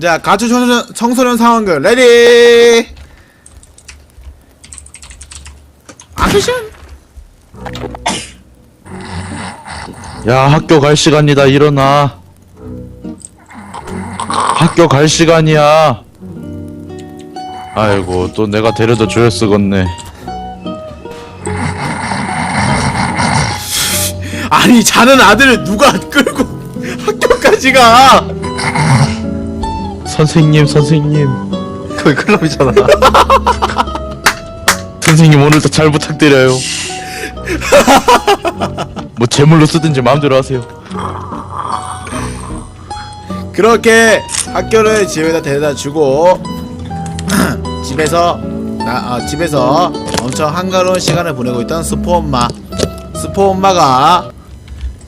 자 가출 청소년, 청소년 상황극 레디! 액션? 야 학교 갈 시간이다 일어나. 학교 갈 시간이야. 아이고 또 내가 데려다 줘야 쓰겄네. 아니 자는 아들을 누가 끌고 학교까지 가 선생님 선생님. 거기 클럽이잖아. 선생님 오늘도 잘 부탁드려요. 뭐 제물로 쓰든지 마음대로 하세요. 그렇게 학교를 집에다 데려다 주고 집에서 나 아, 집에서 엄청 한가로운 시간을 보내고 있던 스포 엄마. 스포 엄마가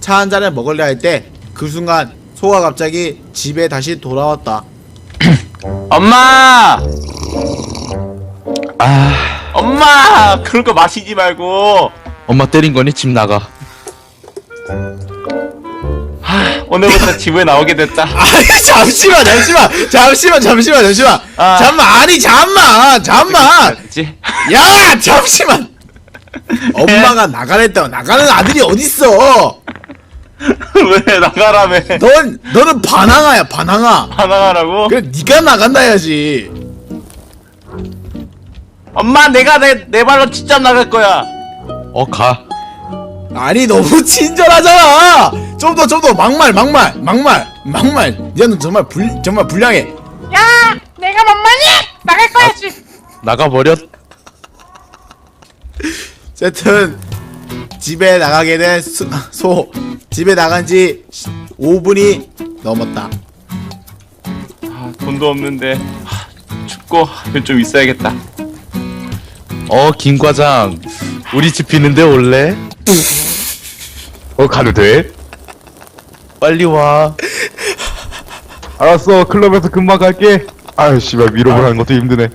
차 한 잔을 먹으려 할 때 그 순간 소가 갑자기 집에 다시 돌아왔다 엄마! 아 엄마! 그런 거 마시지 말고 엄마 때린 거니 집 나가 오늘부터 집에 나오게 됐다. 아니 잠시만 잠시만 잠시만 잠시만 잠시만 아. 잠만 아니 잠만 잠만 그렇지? 야 잠시만 엄마가 나가랬다 나가는 아들이 어딨어 왜 나가라며? 넌 너는 반항아야 반항아 반항하라고? 그래 네가 나간다 해야지 엄마 내가 내, 내 발로 직접 나갈 거야. 어 가 아니 너무 친절하잖아 좀 더 좀 더 막말 막말 막말 막말 얘는 정말 불 정말 불량해 야, 내가 만만히 나갈 거야 지. 나가버렸 어쨌든 집에 나가게 된소 집에 나간 지 5분이 넘었다 아, 돈도 없는데 아, 춥고 아, 좀 있어야겠다. 어 김 과장 우리 집 비는데 올래? 어 가도 돼? 빨리 와 알았어 클럽에서 금방 갈게. 아유 씨발 위로 보라는 것도 힘드네.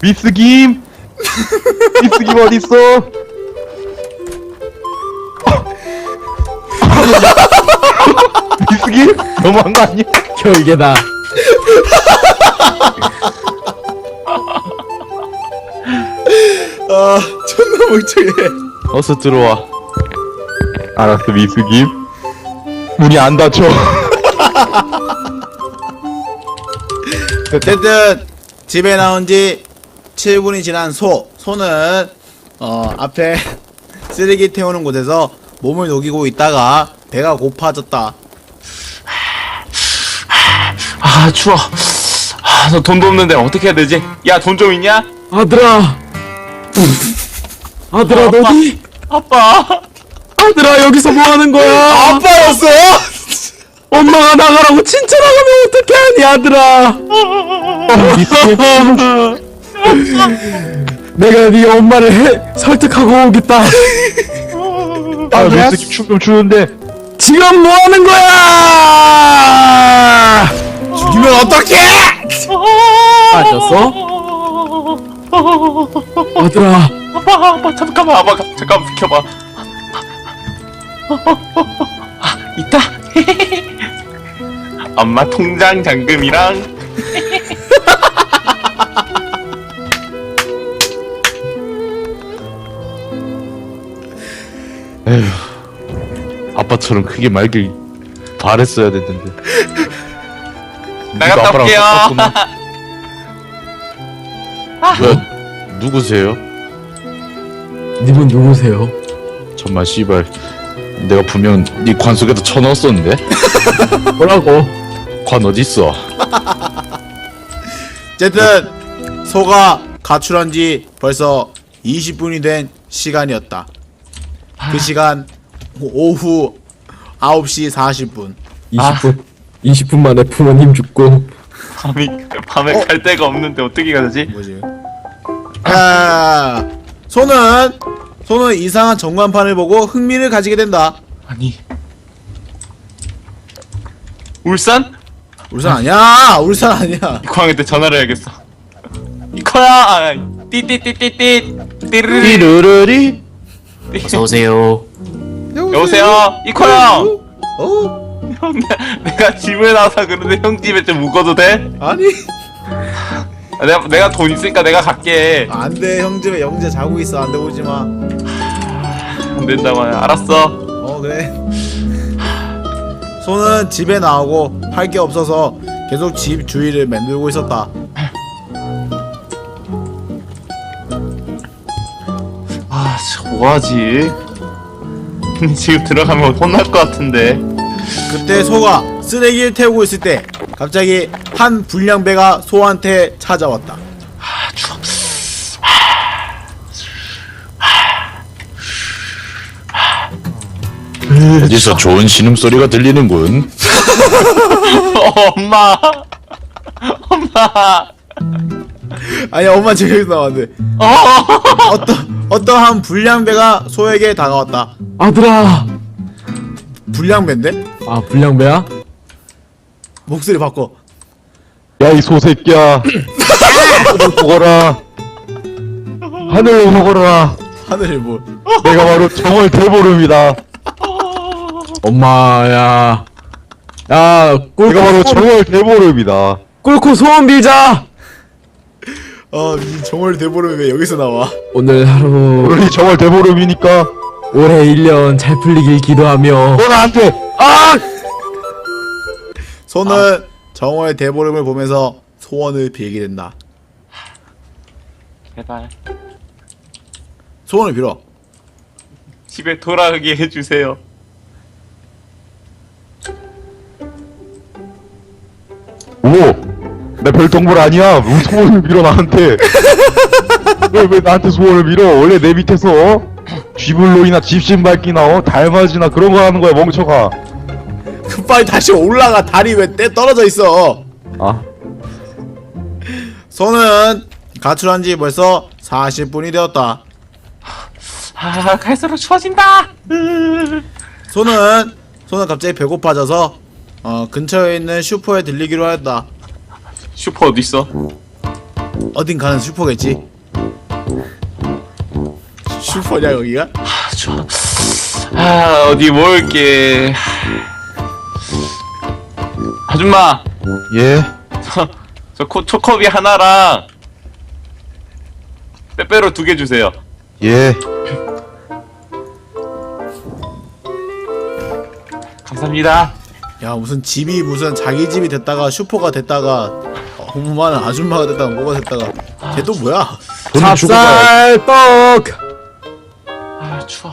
미스 김. 있어? 미스 김 너무한 거 아니야? 결계다. 아 존나 멍청해 어서 들어와 알았어 미스 김. 문이 안 닫혀. 어쨌든 집에 나온 지 7분이 지난 소 소는 어 앞에 쓰레기 태우는 곳에서 몸을 녹이고 있다가 배가 고파졌다 아 추워. 아, 너 돈도 없는데 어떻게 해야 되지? 야 돈 좀 있냐? 아들아. 아들아, 너니? 아빠. 아들아, 여기서 뭐 하는 거야? 아빠였어? 엄마가 나가라고 진짜 나가면 어떡해, 하니, 아들아. 내가 네 엄마를 해, 설득하고 오겠다. 아 미스 김 춤좀 추는데. 지금 뭐 하는 거야? 죽이면 어떡해? 빠졌어? 아들아, 아빠 아빠 잠깐만 아빠 가- 잠깐 비켜봐. 아, 있다. 엄마 통장 잔금이랑 에휴 아빠처럼 크게 말길 바랬어야 됐는데 나갔다 아빠랑 올게요. 똑같구나. 왜 누구세요? 님은 누구세요? 정말 씨발 내가 분명 네 관 속에다 쳐넣었었는데 뭐라고? 관 어디 있어? 어쨌든 소가 가출한 지 벌써 20분이 된 시간이었다 그 시간 오후 9시 40분 20분. 20분 만에 부모님 죽고. 밤이 밤에 어? 갈 데가 없는데 어떻게 가지? 뭐지? 아, 소는 소는 이상한 전광판을 보고 흥미를 가지게 된다. 아니 울산? 울산 아니야, 울산 아니야. 이광한테 전화를 해야겠어. 이코야, 아, 띠띠띠띠띠, 띠르르. 띠르르리 어서 오세요. 여보세요, 이코 형. 어? 형, 내- 내가 집에 나와서 그런데 형 집에 좀 묵어도 돼? 아니 아, 내가 내가 돈 있으니까 내가 갈게. 안돼 형집에 영재 자고 있어 안돼 오지마 안 된다고 하냐. 알았어. 어 그래 손은 집에 나오고 할 게 없어서 계속 집 주위를 맴돌고 있었다 뭐하지? 지금 들어가면 혼날 것 같은데. 그때 소가 쓰레기를 태우고 있을 때 갑자기 한 불량배가 소한테 찾아왔다 아, 추워. 어디서 좋은 신음소리가 들리는군 어, 엄마. 엄마. 아니 엄마 저기서 나왔는데. 어. 어떤 어떠한 불량배가 소에게 다가왔다. 아들아. 불량배인데? 아 불량배야? 목소리 바꿔. 야 이 소새끼야. 하늘을 보거라. 하늘을 보거라. 하늘이 뭐 내가 바로 정월 대보름이다. 엄마야. 야 내가 바로 정월 대보름이다. 꿀코 소원 빌자 어, 이 정월 대보름이 왜 여기서 나와? 오늘 하루 우리 정월 대보름이니까 올해 1년 잘 풀리길 기도하며 너 나한테 아 소는 정월 대보름을 보면서 소원을 빌게 된다. 제발 소원을 빌어. 집에 돌아가게 해주세요. 오 나별 동물 아니야 왜 소원을 빌어 나한테 왜, 왜 나한테 소원을 빌어 원래 내 밑에서 어? 쥐불로이나 집신밟기나 어? 달맞이나 그런 거 하는 거야 멍청아 그 빨리 다시 올라가. 다리 왜 떼 떨어져 있어? 아 소는 가출한 지 벌써 40분이 되었다. 아, 갈수록 추워진다. 소는 소는 갑자기 배고파져서 어, 근처에 있는 슈퍼에 들리기로 하였다. 슈퍼 어디 있어? 어딘 가는 슈퍼겠지. 슈퍼냐 여기가? 아, 추워. 아, 어디 먹을게. 아줌마, 예? 저, 저 코, 초코비 하나랑 빼빼로 두 개 주세요. 예 감사합니다. 야 무슨 집이 무슨 자기 집이 됐다가 슈퍼가 됐다가 어머 많은 아줌마가 됐다가 뭐가 됐다가 걔 또 뭐야? 돈을 주고 가야 찹쌀떡! 아, 추워.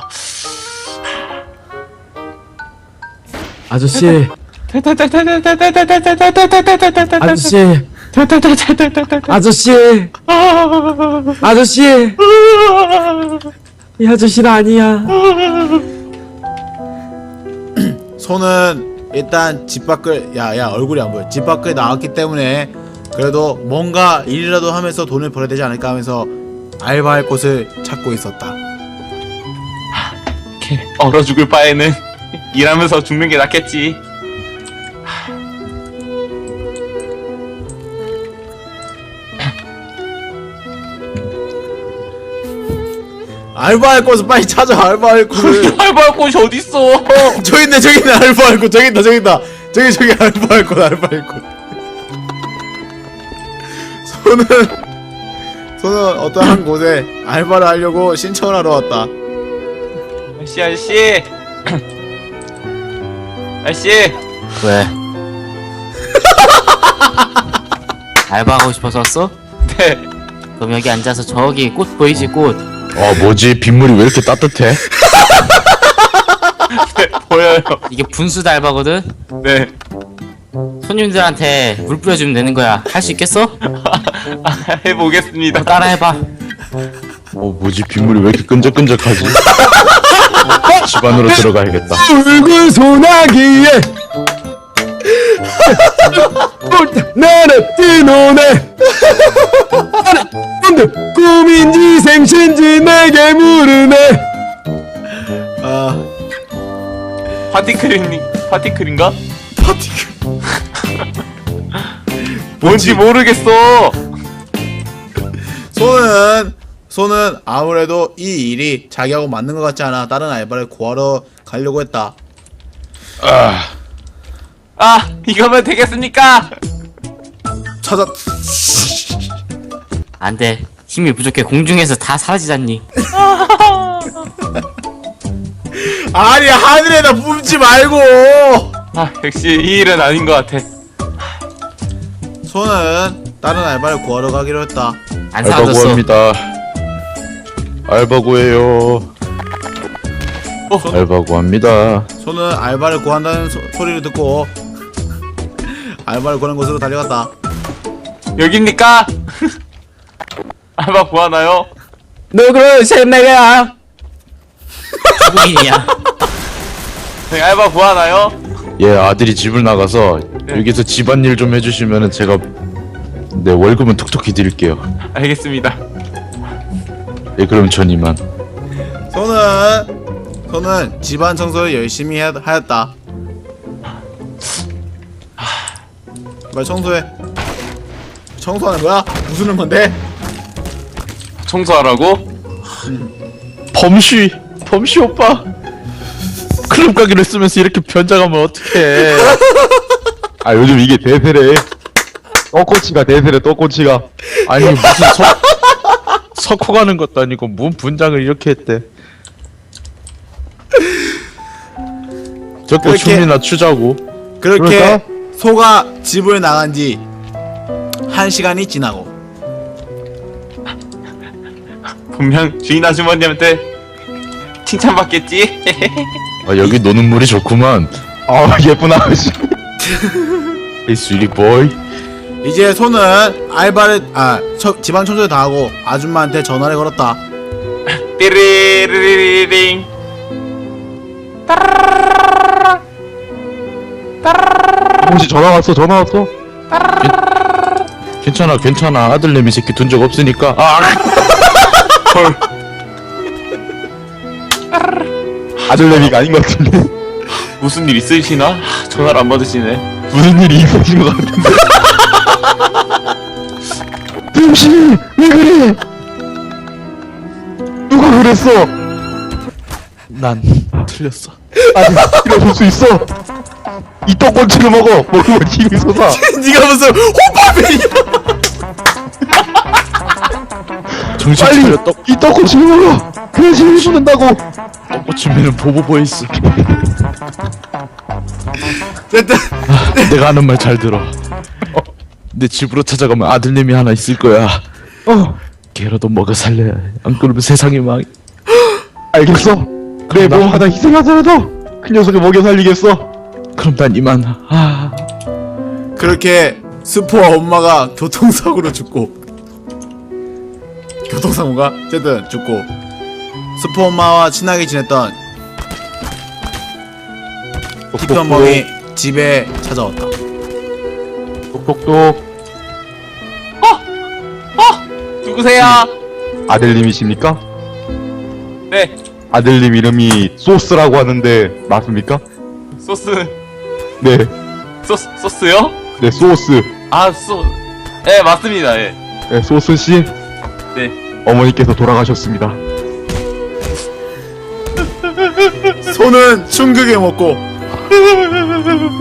아저씨. 아저씨. 아저씨. 아저씨. 이 아저씨는 아니야. 소는 일단 집 밖을 야야 얼굴이 안 보여. 집 밖에 나왔기 때문에 그래도 뭔가 일이라도 하면서 돈을 벌어야 되지 않을까 하면서 알바할 곳을 찾고 있었다 이렇게 얼어 죽을 바에는 일하면서 죽는 게 낫겠지. 알바할 곳을 빨리 찾아 알바할 곳을 알바할 곳이 어딨어? 저기 있네 저기 있네 알바할 곳 저기 있다 저기 있다 저기 저기 알바할 곳 알바할 곳 소는 소는 어떠한 곳에 알바를 하려고 신청을 하러 왔다 아저씨, 아저씨. 아저씨. 왜? 알바하고 싶어서 왔어? 네. 그럼 여기 앉아서 저기 꽃 보이지 꽃어 뭐지 빗물이 왜 이렇게 따뜻해? 네, 보여요. 이게 분수도 알바거든? 네. 손님들한테 물 뿌려주면 되는 거야 할 수 있겠어? 아, 해보겠습니다. 어, 따라해봐 어 뭐지 빗물이 왜 이렇게 끈적끈적하지? 집 안으로 들어가야겠다 붉은 소나기에 나는 뛰노네 나는 근데 꿈인지 생신지 내게 물으네 아 파티크림, 파티크림가? 파티클 뭔지 모르겠어. 소는 소는 아무래도 이 일이 자기하고 맞는 것 같지 않아 다른 알바를 구하러 가려고 했다. 아 이거면 되겠습니까? 찾았 안돼. 힘이 부족해. 공중에서 다 사라지잖니. 아니 하늘에다 뿜지 말고. 아 역시 이 일은 아닌 것 같아. 손은 다른 알바를 구하러 가기로 했다. 안 알바 사라졌어. 구합니다. 알바 구해요. 어. 알바 구합니다. 손은 알바를 구한다는 소, 소리를 듣고 알바를 구하는 곳으로 달려갔다 여깁니까? 알바 구하나요? 누구세요 내가 중국인이야 네, 알바 구하나요? 예, 아들이 집을 나가서 네. 여기서 집안일 좀 해주시면은 제가 네 월급은 톡톡히 드릴게요. 알겠습니다 예, 그럼 전 이만. 손은 손은 집안 청소를 열심히 하, 하였다 빨리 청소해 청소하는 거야? 부수는 건데? 청소하라고? 범쉬, 범쉬 오빠. 클럽 가기로 했으면서 이렇게 변장하면 어떡해. 아 요즘 이게 대세래 떡꼬치가 대세래 떡꼬치가 아니 무슨 석 석호 가는 것도 아니고 뭔 분장을 이렇게 했대. 저거 그렇게- 춤이나 추자고. 그렇게 그럴까? 소가 집을 나간 지 한 시간이 지나고 분명 주인 아주머니한테 칭찬받겠지? 아 여기 노는 물이 좋구만. 아 예쁜 아가씨 이 스위리 보 이. 이제 소는 알바를 아 처, 집안 청소를 다 하고 아줌마한테 전화를 걸었다. 띠리리리링. 혹시 전화 왔어? 전화 왔어? 괜찮아 괜찮아. 아들내미 새끼 둔 적 없으니까. 아 헐. 아들내미가 아닌 것 같은데. 무슨 일 있으시나? 하, 전화를 안 받으시네. 무슨 일이 있으신 것 같은데 뜸씨 왜 그래? 누가 그랬어? 난 틀렸어. 아니 이러줄 수 있어. 이 떡꼬치를 먹어. 먹으면 힘이 솟아 네가 무슨 호빠베이야 정신 빨리 차려 떡 이 떡꼬치를 먹어. 그래야 힘이 솟는다고. 떡꼬치면은 보보 보이스. 어쨌든 내가 하는 말 잘 들어. 어, 내 집으로 찾아가면 아들내미 하나 있을 거야. 어 걔라도 먹여 살려야 해. 안 그러면 세상이 망. 알겠어 그래 뭐 하나 희생하더라도 그 녀석을 먹여 살리겠어 그럼 난 이만. 아. 그렇게 스포와 엄마가 교통사고로 죽고 교통사고가 어쨌든 죽고 스포 엄마와 친하게 지냈던 티편범이 집에 찾아왔다 똑똑똑 누구세요? 아들님이십니까? 네 아들님 이름이 소스라고 하는데 맞습니까? 소스 네, 소스 소스요? 네 소스. 아 소 네 맞습니다 예 네, 소스 씨. 네. 어머니께서 돌아가셨습니다. 소는 충격에 먹고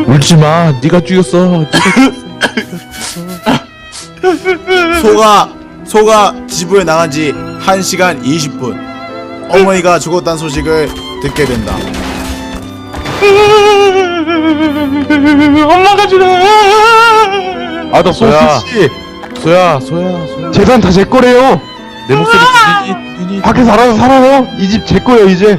울지 마. 네가 죽였어. 네가 소가 소가 집을 나간 지 1시간 20분 어머니가 죽었다는 소식을 듣게 된다 엄마가 죽어 아, 나 소야. 소스 씨. 소야, 소야, 소야. 재산 다 제 거래요. 내 목소리 들리니? 들리니? 밖에 살아서 살아요. 이 집 제 거예요, 이제.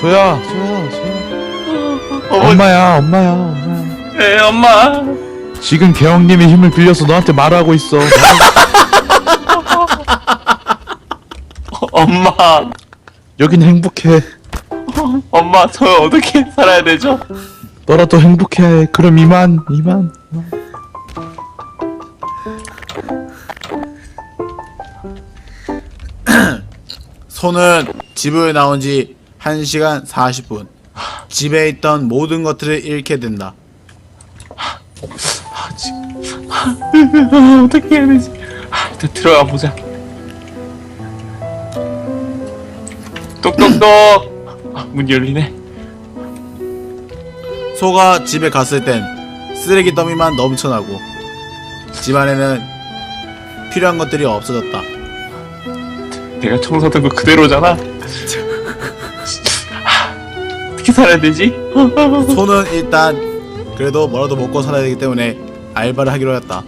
소야, 소야, 소야. 엄마야, 엄마야. 네 엄마 지금 개형님의 힘을 빌려서 너한테 말하고 있어. 엄마 여긴 행복해. 엄마 저 어떻게 살아야 되죠? 너라도 행복해. 그럼 이만, 이만. 소는 집을 나온 지 1시간 40분 집에 있던 모든 것들을 잃게 된다 어떻게 해야 되지? 아, 일단 들어가 보자. 똑똑똑. 아, 문 열리네. 소가 집에 갔을 땐 쓰레기 더미만 넘쳐나고 집안에는 필요한 것들이 없어졌다. 내가 청소된 거 그대로잖아. 어떻게 살아야 되지? 소는 일단 그래도 뭐라도 먹고 살아야 되기 때문에 알바를 하기로 했다.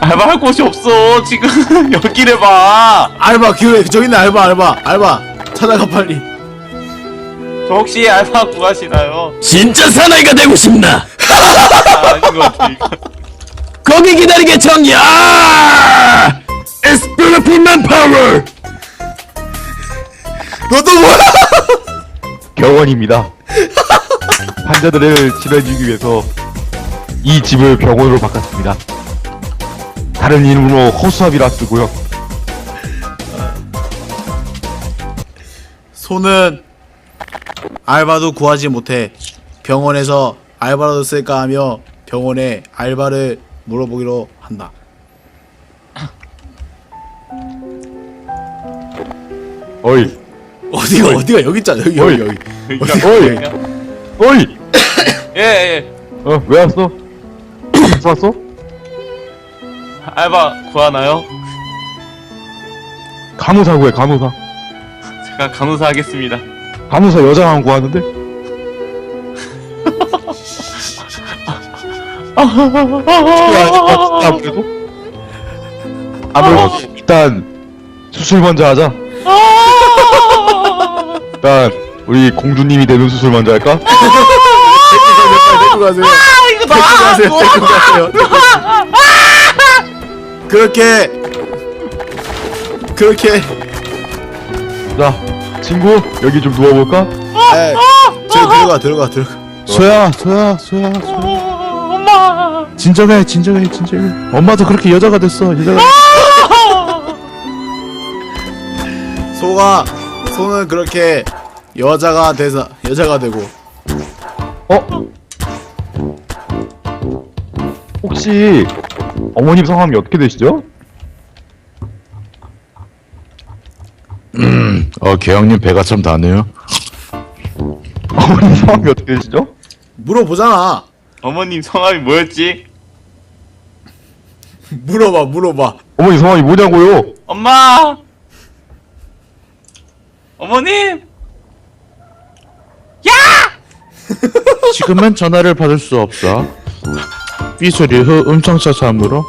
알바할 곳이 없어. 지금 여기를 봐. 알바 기회 저기 있네 알바 알바 알바 찾아가 빨리. 저 혹시 알바 구하시나요? 진짜 사나이가 되고 싶나? 아, 아닌 것 같아. 이거. 거기 기다리게 정이야! It's beautiful! 너도 뭐야? 병원입니다. 환자들을 치료해주기 위해서 이 집을 병원으로 바꿨습니다. 다른 이름으로 허수아비라 쓰고요. 소는 알바도 구하지 못해 병원에서 알바라도 쓸까 하며 병원에 알바를 물어보기로 한다. 어이, 어디가 어디가 여기 있잖아 여기 여기 여기. 어이. 여기가? 어이, 예, 예. 어, 왜 왔어? 어디서 왔어? 알바 구하나요? 간호사 구해, 간호사. 제가 간호사 하겠습니다. 간호사 여자만 구하는데? 아무래도? 아무래도 일단 수술 먼저 하자. 일단 우리 공주님이 되는 수술 먼저 할까? 데리고 가세요. 데리고 가세요. 데리고 가세요. 데리고 가세요. 그렇게 그렇게 자, 친구 여기 좀 누워볼까? 에저 들어가 들어가 들어가. 소야 소야 소야 소야 엄마. 진정해 진정해 진정해 엄마도 그렇게 여자가 됐어 여자가 소가 소는 그렇게 여자가 돼서 여자가 되고 어? 혹시 어머님 성함이 어떻게 되시죠? 어 개형님 배가 참 다네요 어머님 성함이 어떻게 되시죠? 물어보잖아. 어머님 성함이 뭐였지? 물어봐 물어봐. 어머니 성함이 뭐냐고요? 엄마! 어머님! 지금은 전화를 받을 수 없어 삐소리 후 음성차 참으로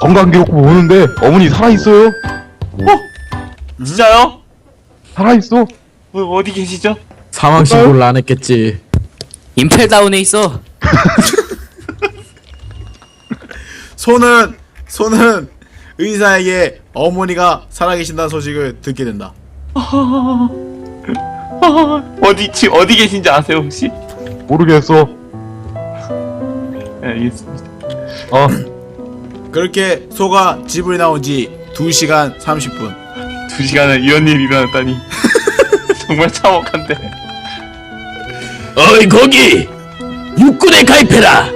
건강기록부 보는데 어머니 살아있어요? 진짜요? 살아있어? 뭐, 어디 계시죠? 사망 신고를 안 했겠지. 임펠다운에 있어. 소는 소는 의사에게 어머니가 살아계신다는 소식을 듣게 된다. 어디, 지 어디 계신지 아세요, 혹시? 모르겠어 네, 알겠습니다. 어 그렇게 소가 집을 나온 지 2시간 30분. 두 시간을 이런 일이 일어났다니. 정말 참혹한데. 어이 거기! 육군에 가입해라!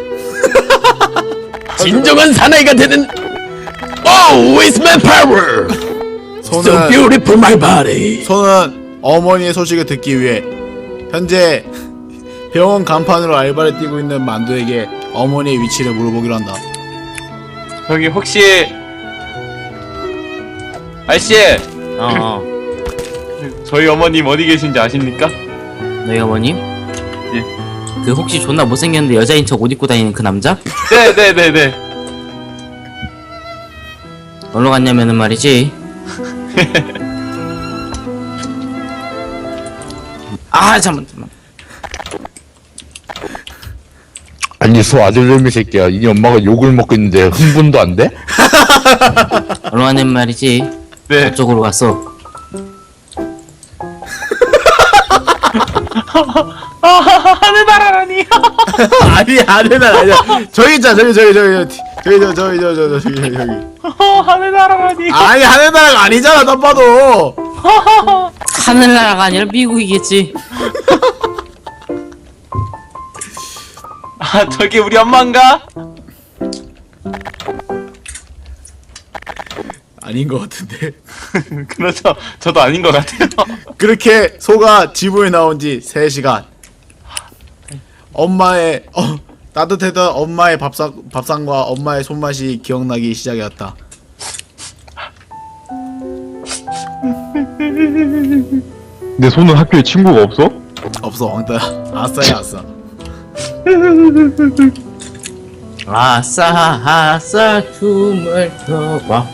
진정한 사나이가 되는 Oh, it's manpower! So 소는 beautiful my body! 소는 어머니의 소식을 듣기 위해 현재 병원 간판으로 알바를 뛰고 있는 만두에게 어머니의 위치를 물어보기로 한다. 저기, 혹시, 아저씨! 어, 저희 어머님 어디 계신지 아십니까? 너희 어머님? 예. 그 혹시 존나 못생겼는데 여자인 척 옷 입고 다니는 그 남자? 네네네네. 놀러 갔냐면은 말이지. 아 잠만 잠만. 아니 소 아들놈이 새끼야 이 엄마가 욕을 먹고 있는데 흥분도 안 돼? 놀러 갔냐면 말이지. 네. 저쪽으로 갔어. 하늘나라라니. 아니 아니나 아니야. 저기 있잖아 저기 저기 저기 저기 저기 저기 저기 저기 저기 저기 저기. 하늘나라라니. 아니 하늘나라가 아니잖아 딱 봐도. 하늘나라가 아니라 미국이겠지. 아, 저기 우리 엄마인가? 아닌 것 같은데. 그렇죠. 저도 아닌 것 같아요. 그렇게 소가 지붕에 나온 지 3시간. 엄마의 어, 따뜻했던 엄마의 밥상 밥상과 엄마의 손맛이 기억나기 시작했다. 내 손은 학교에 친구가 없어? 없어 왕따. 아싸야 아싸. 아싸 아싸 춤을 춰봐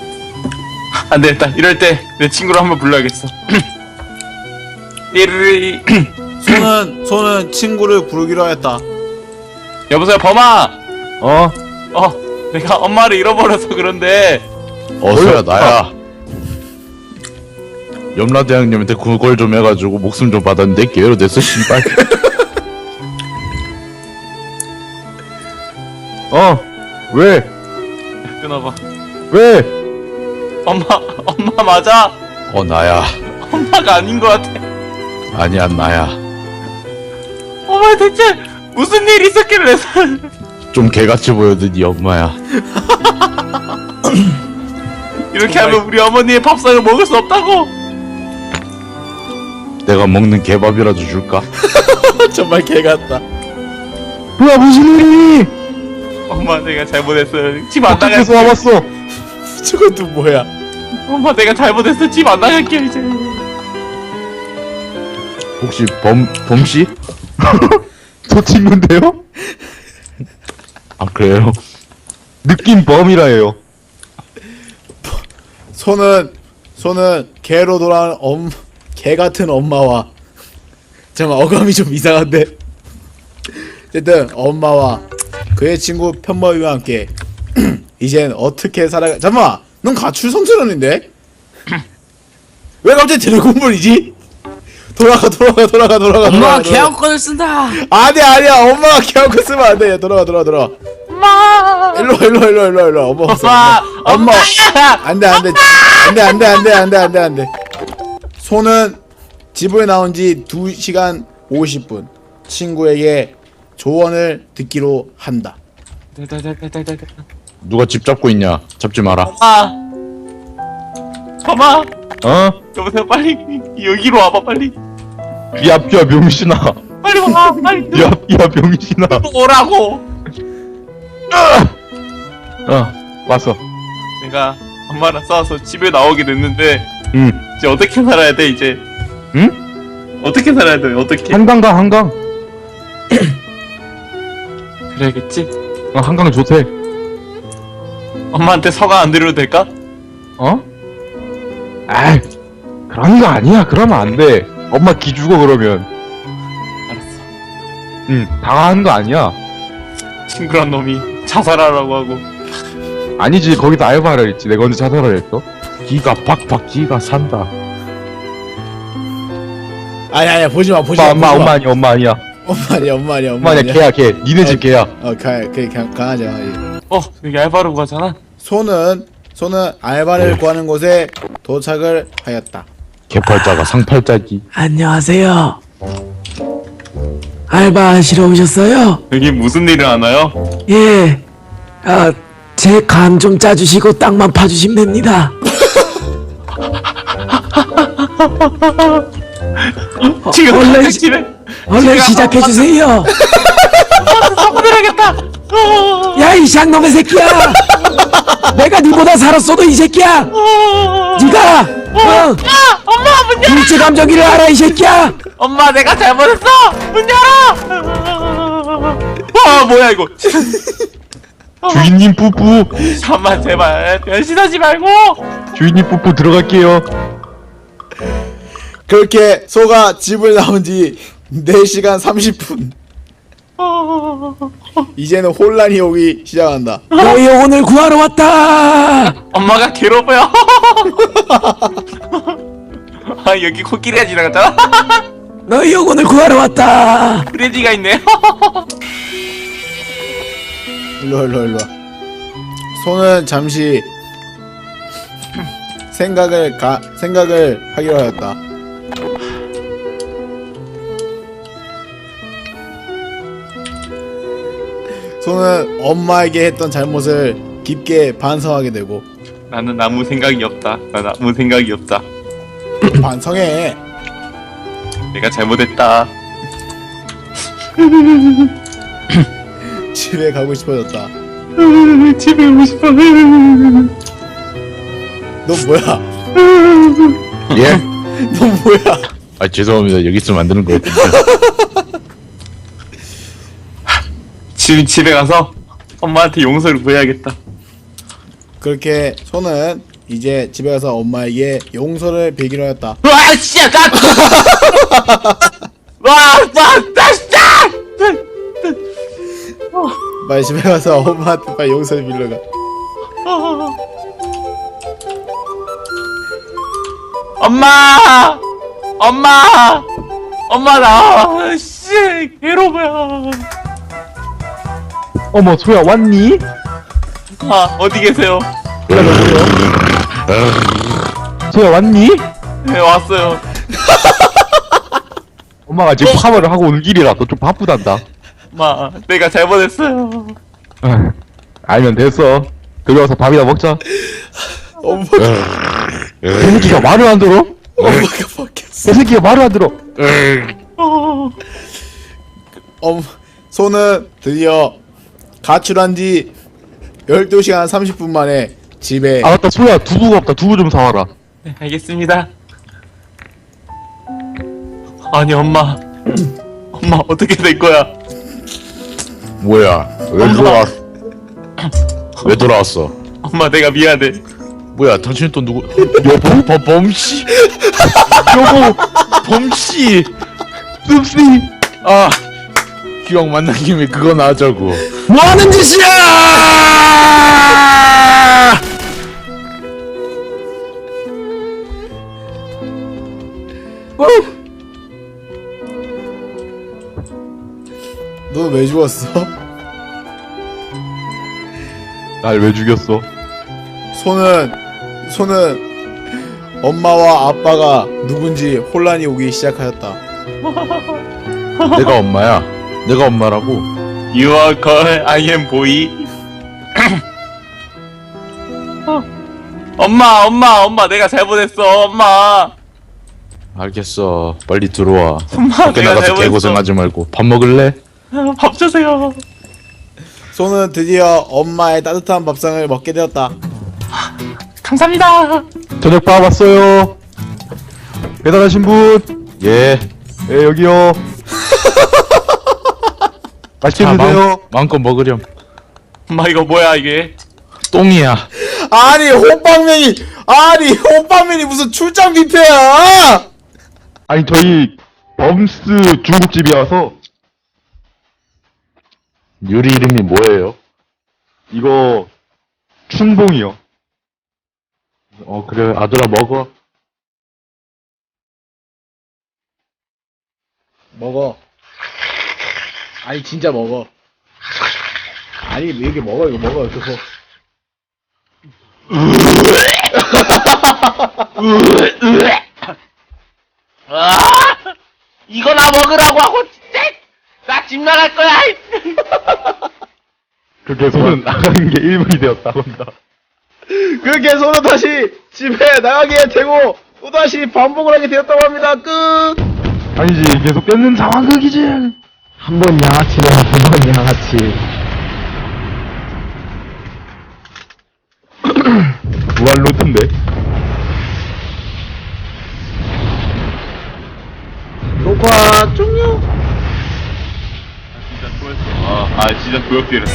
안 되겠다. 이럴 때 내 친구를 한번 불러야겠어. 띠르리. 소는 소는 친구를 부르기로 했다. 여보세요, 범아. 어? 어, 내가 엄마를 잃어버려서 그런데 어서야 나야 염라대왕님한테 그걸 좀 해가지고 목숨 좀 받았는데 기회로 냈어 씨발 어? 왜? 끊어봐. 왜? 엄마, 엄마 맞아. 어 나야 엄마가 아닌 것 같아. 아니야 나야 엄마 대체 무슨 일이 있었길래? 좀 개같이 보여도 네 엄마야 이렇게 하면 우리 어머니의 밥상을 먹을 수 없다고. 내가 먹는 개밥이라도 줄까? 정말 개 같다. 뭐야 무슨 일이? 엄마 내가 잘못했어요. 집안 어떻게서 나갈게. 와봤어? 저것도 뭐야? 엄마 내가 잘못했어. 집 안 나갈게 이제. 혹시 범 범씨? 저 친구인데요? 아 그래요? 느낌 범이라 해요 소는 소는 개로 돌아온 엄, 개 같은 엄마와 잠깐 어감이 좀 이상한데. 어쨌든 엄마와 그의 친구 편모이와 함께 이젠 어떻게 살아가 잠깐만! 넌 가출 성스러운데? 왜 갑자기 드래곤볼이지? 돌아가 돌아가 돌아가 돌아가 엄마가 돌아가, 돌아가. 계약권을 쓴다! 아니야 아니야! 엄마가 개하고 쓰면 안돼. 돌아가 돌아가 돌아가. 엄마. 일로 와, 일로 와, 일로 와, 일로 와, 일로 와. 엄마 없어 엄마, 엄마! 안돼 안돼 안돼 안돼 안돼 안돼 안돼 안돼 소는 집을 나온 지 2시간 50분 친구에게 조언을 듣기로 한다 누가 집 잡고 있냐? 잡지 마라 엄마. 엄마. 어? 여보세요 빨리 여기로 와봐 빨리. 야, 야 병신아 빨리 와 빨리 야, 야 병신아 또 오라고. 어 왔어 내가 엄마랑 싸워서 집에 나오게 됐는데 응 이제 어떻게 살아야 돼 이제? 응? 어떻게 살아야 돼 어떻게? 한강 가 한강 그래야겠지. 어 한강 좋대 엄마한테 서가 안 드려도 될까? 어? 아이 그런 거 아니야 그러면 안돼 엄마 기 죽어 그러면 알았어. 응 당한 거 아니야 친구란 놈이 자살하라고 하고 아니지 거기다 알바를 했지 내가 언제 자살을 했어? 기가 팍팍 기가 산다 아니 아니야 보지 마 보지 마 엄마 엄마 엄마 아니야 엄마 아니야 엄마 아니야 엄마 아니야 엄마 아니야 개야 개 니네 집 개야 어 가, 그 강, 강아지 강아지 어 여기 알바로 가잖아. 소는 소는 알바를 구하는 곳에 도착을 하였다 개팔자가 상팔자기 안녕하세요. 알바하시러 오셨어요? 여기 무슨 일을 하나요? 예. 아, 제 간 좀 짜주시고 땅만 파주시면 됩니다. 지금 원래 원래 시- 집에 얼른 시작해 주세요. 들어야겠다. 야, 이 샹놈의 새끼야! 내가 니보다 살았어도 이 새끼야! 니가! 어! 엄마 문 열어. 일제 감정기를 알아 이 새끼야! 엄마 내가 잘못했어. 문 열어. 와 뭐야 이거? 주인님 뿌뿌 잠만 제발 변신하지 말고. 주인님 뿌뿌 들어갈게요 그렇게 소가 집을 나온 지 4시간 30분 이제는 혼란이 오기 시작한다 너희 영혼을 구하러 왔다! 엄마가 괴로워요. 아 여기 코끼리가 지나갔잖아. 너희 영혼을 구하러 왔다! 프레디가 있네. 일로와 일로와 일로와 소는 잠시 생각을 가 생각을 하기로 하였다 소는 엄마에게 했던 잘못을 깊게 반성하게 되고 나는 아무 생각이 없다. 난 아무 생각이 없다. 반성해 내가 잘못했다. 집에 가고 싶어졌다. 집에 오고 싶어. 너 뭐야? 예? 너 뭐야? 아 죄송합니다. 여기 있으면 안 되는 거 같은데. 집 집에 가서 엄마한테 용서를 구해야겠다. 그렇게 손은 이제 집에 가서 엄마에게 용서를 빌기로 했다. 와 씨야 깜 와와나 진짜 빨리 집에 가서 엄마한테 빨리 용서를 빌려가 엄마! 엄마! 엄마 나! 씨 괴로워요. 어머 소야 왔니? 아 어디 계세요? 소야 왔니? 네 왔어요. 엄마가 지금 파마를 하고 오는 길이라 너좀 바쁘단다 엄 마 내가 잘못했어요. 아, 알면 됐어. 들어와서 밥이나 먹자. 엄마가 그 새끼가 말을 안 들어? 엄마가 바뀌었어. 그 새끼가 말을 안 들어? 어, 엄 손은 드디어 가출한 지 12시간 30분 만에 집에. 아 맞다. 소야 두부가 없다. 두부 좀 사와라. 네, 알겠습니다. 아니 엄마. 엄마 어떻게 될 거야? 뭐야? 왜 돌아왔 왜 돌아왔어? 엄마 내가 미안해. 뭐야 당신 또 누구 여보? 범, 범씨? 여보 범씨? 씁씨. 아 기왕 만난 김에 그거나 하자고. 뭐 하는 짓이야 너 왜 죽었어? 날 왜 죽였어? 손은 손은 엄마와 아빠가 누군지 혼란이 오기 시작하였다. 내가 엄마야 내가 엄마라고 You are girl, I am boy. 어. 엄마, 엄마, 엄마, 내가 잘못했어, 엄마. 알겠어 빨리 들어와 엄마, 밖에 내가 나가서 잘못했어. 개고생하지 말고 밥 먹을래? 밥 주세요. 손은 드디어 엄마의 따뜻한 밥상을 먹게 되었다. 감사합니다. 저녁 밥 왔어요 배달하신 분? 예 예 여기요 맛있게 자, 드세요 마음, 마음껏 먹으렴 엄마, 이거 뭐야, 이게? 똥이야 아니 호빵면이 아니 호빵면이 무슨 출장 뷔페야? 아니 저희 범스 중국집이어서 요리 이름이 뭐예요? 이거 춘봉이요 어 그래 아들아 먹어 먹어. 아니 진짜 먹어. 아니 이게 먹어 이거 먹어 그거. 이거 나 먹으라고 하고 나 집 나갈 거야. 그렇게 손은 나가는 게 1분이 되었다고 한다 그렇게 손은 다시 집에 나가게 되고 또 다시 반복을 하게 되었다고 합니다. 끝. 아니지 계속 뺏는 상황극이지 한 번 양아치면 두번 양아치 무한 루트인데 녹화 종료. 아, 아, 진짜 도역질했어.